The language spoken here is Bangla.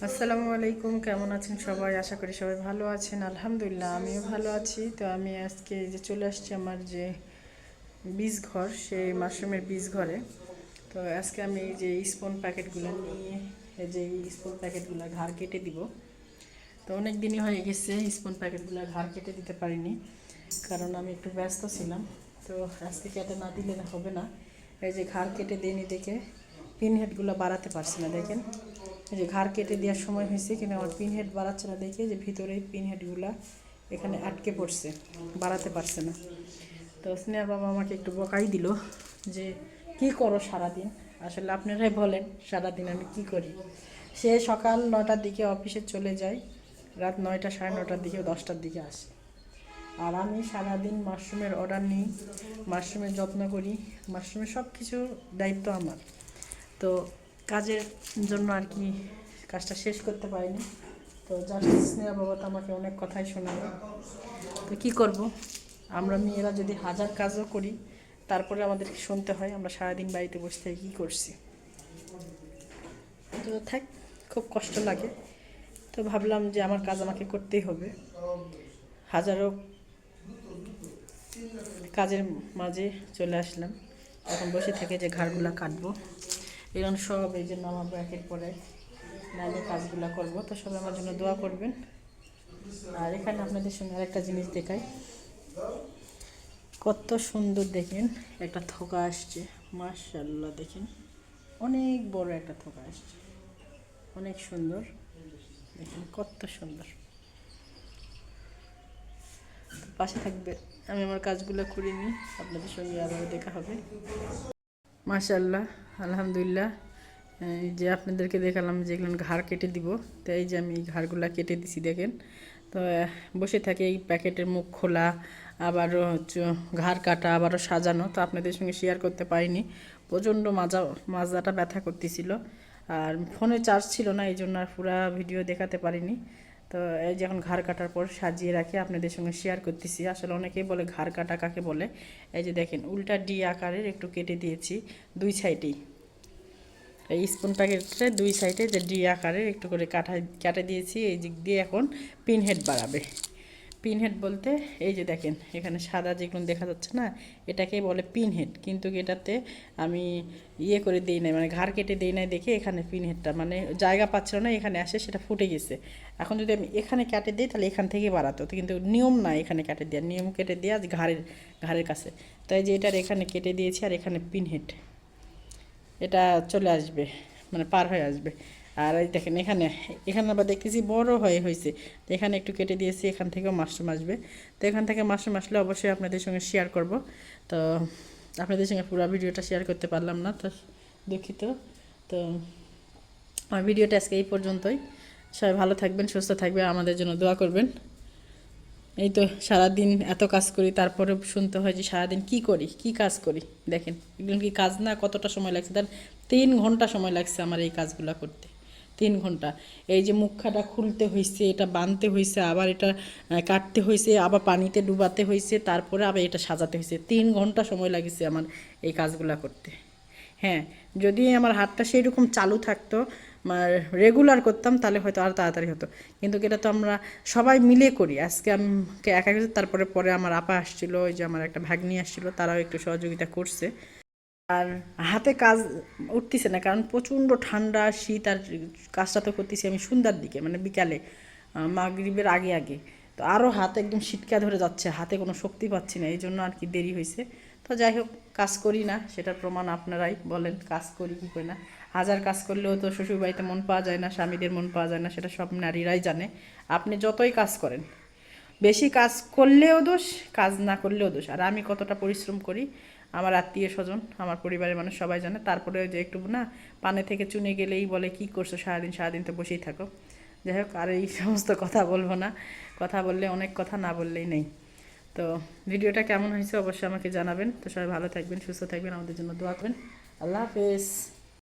আসসালামু আলাইকুম, কেমন আছেন সবাই? আশা করি সবাই ভালো আছেন। আলহামদুলিল্লাহ, আমিও ভালো আছি। তো আমি আজকে যে চলে আসছি আমার যে বীজ ঘর, সেই মাশরুমের বীজ ঘরে। তো আজকে আমি এই যে স্পুন প্যাকেটগুলো নিয়ে যে স্পুন প্যাকেটগুলো ঘাড় কেটে দিব। তো অনেক দিনই হয়ে গেছে স্পুন প্যাকেটগুলো ঘাড় কেটে দিতে পারিনি, কারণ আমি একটু ব্যস্ত ছিলাম। তো আজকে কেটে না দিলে হবে না। এই যে ঘাড় কেটে দিইনি দেখে পিন হেডগুলো বাড়াতে পারছি না, দেখেন। যে ঘাড় কেটে দেওয়ার সময় হয়েছে কিন্তু আমার পিন হেড বাড়াচ্ছে না দেখে যে ভিতরে পিন হেডগুলো এখানে আটকে পড়ছে, বাড়াতে পারছে না তো স্নেহা বাবা আমাকে একটু বকাই দিল যে, কি করো সারাদিন? আসলে আপনারাই বলেন, সারাদিন আমি কি করি? সে সকাল নটার দিকে অফিসে চলে যায়, রাত নয়টা সাড়ে নটার দিকে দশটার দিকে আসে। আর আমি সারাদিন মাশরুমের অর্ডার নিই, মাশরুমের যত্ন করি, মাশরুমের সব কিছু দায়িত্ব আমার। তো কাজের জন্য আর কি কাজটা শেষ করতে পারিনি। তো জাস্ট স্নেহা বাবা তো আমাকে অনেক কথাই শোনাবে তো কী করব? আমরা মেয়েরা যদি হাজার কাজও করি, তারপরে আমাদেরকে শুনতে হয়, আমরা সারাদিন বাড়িতে বসে থেকে কী করছি। তো থাক, খুব কষ্ট লাগে। তো ভাবলাম যে আমার কাজ আমাকে করতেই হবে। হাজারো কাজের মাঝে চলে আসলাম। এখন বসে থেকে যে ঘাড়গুলো কাটবো। এরকম সব, এই জন্য আমার একের পরে নাইলে কাজগুলো করব। তো সবাই আমার জন্য দোয়া করবেন। আর এখানে আপনাদের সঙ্গে আরেকটা জিনিস দেখাই। কত সুন্দর দেখেন, একটা থোকা আসছে। মার্শাল্লাহ দেখেন। অনেক বড় একটা থোকা আসছে। অনেক সুন্দর। দেখেন কত সুন্দর। পাশে থাকবে, আমি আমার কাজগুলো করে নিই। আপনাদের সঙ্গে আবার দেখা হবে। মাশাল্লাহ আলহামদুলিল্লাহ। এই যে আপনাদেরকে দেখালাম যেগুলো ঘাড় কেটে দিব। তো এই যে আমি এই ঘাড়গুলো কেটে দিছি দেখেন। তো বসে থাকে এই প্যাকেটের মুখ খোলা হচ্ছে ঘাড় কাটা, আবারও সাজানো। তো আপনাদের সঙ্গে শেয়ার করতে পারিনি। প্রচণ্ড মাজা, মাজাটা ব্যথা করতেছিল। আর ফোনে চার্জ ছিল না, এই জন্য আর পুরা ভিডিও দেখাতে পারিনি। তো এই যে এখন ঘাড় কাটার পর সাজিয়ে রাখি, আপনাদের সঙ্গে শেয়ার করতেছি। আসলে অনেকেই বলে ঘাড় কাটা কাকে বলে? এই যে দেখেন, উল্টা ডি আকারের একটু কেটে দিয়েছি, দুই সাইডেই এই স্পুন প্যাকেটে দুই সাইডে যে ডি আকারের একটু করে কাটা কাটে দিয়েছি, এই দিক দিয়ে এখন পিন হেড বাড়াবে। পিন হেড বলতে এই যে দেখেন, এখানে সাদা যেগুলো দেখা যাচ্ছে না, এটাকে বলে পিন হেড কিন্তু এটাতে আমি ইয়ে করে দিই নাই মানে ঘাড় কেটে দিই নাই দেখে এখানে পিন হেডটা মানে জায়গা পাচ্ছিল না, এখানে আসে সেটা ফুটে গেছে। এখন যদি আমি এখানে কেটে দিই, তাহলে এখান থেকে বাড়াতো কিন্তু নিয়ম না এখানে কেটে দেওয়ার, নিয়ম কেটে দেওয়া ঘাড়ের ঘাড়ের কাছে। তাই যে এটার এখানে কেটে দিয়েছি আর এখানে পিন হেড এটা চলে আসবে মানে পার হয়ে আসবে। আর এই দেখেন এখানে এখানে আবার দেখতেছি বড় হয়ে হয়েছে। তো এখানে একটু কেটে দিয়েছি, এখান থেকেও মাশরুম আসবে। তো এখান থেকে মাশরুম আসলে অবশ্যই আপনাদের সঙ্গে শেয়ার করব। তো আপনাদের সঙ্গে পুরো ভিডিওটা শেয়ার করতে পারলাম না, তো দুঃখিত। তো আমার ভিডিওটা আজকে এই পর্যন্তই। সবাই ভালো থাকবেন, সুস্থ থাকবে আমাদের জন্য দোয়া করবেন। এই তো সারাদিন এত কাজ করি, তারপরে শুনতে হয় যে সারাদিন কি করি, কি কাজ করি? দেখেন, এগুলো কি কাজ না কতটা সময় লাগছে? তার তিন ঘণ্টা সময় লাগছে আমার এই কাজগুলো করতে। তিন ঘণ্টা। এই যে মুখাটা খুলতে হয়েছে এটা বাঁধতে হয়েছে আবার এটা কাটতে হয়েছে আবার পানিতে ডুবাতে হয়েছে তারপরে আবার এটা সাজাতে হয়েছে তিন ঘণ্টা সময় লাগেছে আমার এই কাজগুলো করতে। হ্যাঁ যদি আমার হাতটা সেই রকম চালু থাকতো রেগুলার করতাম, তাহলে হয়তো আর তাড়াতাড়ি হতো। কিন্তু এটা তো আমরা সবাই মিলে করি। আজকে আমি একা গেছি তারপরে পরে আমার আপা আসছিল, ওই যে আমার একটা ভাগ্নি আসছিল, তারাও একটু সহযোগিতা করছে। আর হাতে কাজ উঠতেছে না, কারণ প্রচণ্ড ঠান্ডা, শীত, আর কাজটা তো করতেছি আমি সন্ধ্যার দিকে মানে বিকালে মাগরিবের আগে আগে। তো আরও হাত একদম শীতকা ধরে যাচ্ছে, হাতে কোনো শক্তি পাচ্ছি না এই জন্য আর কি দেরি হয়েছে। তো যাই হোক, কাজ করি না, সেটার প্রমাণ আপনারাই বলেন, কাজ করি কি করি না। হাজার কাজ করলেও তো শ্বশুরবাড়িতে মন পাওয়া যায় না, স্বামীদের মন পাওয়া যায় না, সেটা সব নারীরাই জানে। আপনি যতই কাজ করেন, বেশি কাজ করলেও দোষ, কাজ না করলেও দোষ। আর আমি কতটা পরিশ্রম করি, আমার আত্মীয় স্বজন, আমার পরিবারের মানুষ সবাই জানে। তারপরে যে একটু না, পানে থেকে চুনে গেলেই বলে, কি করছ? সারাদিন সারাদিন তো বসেই থাকো। যাই হোক, আর এই সমস্ত কথা বলব না। কথা বললে অনেক কথা, না বললেই নেই। তো ভিডিওটা কেমন হয়েছে অবশ্যই আমাকে জানাবেন। তো সবাই ভালো থাকবেন, সুস্থ থাকবেন, আমাদের জন্য দোয়া করবেন। আল্লাহ হাফেজ।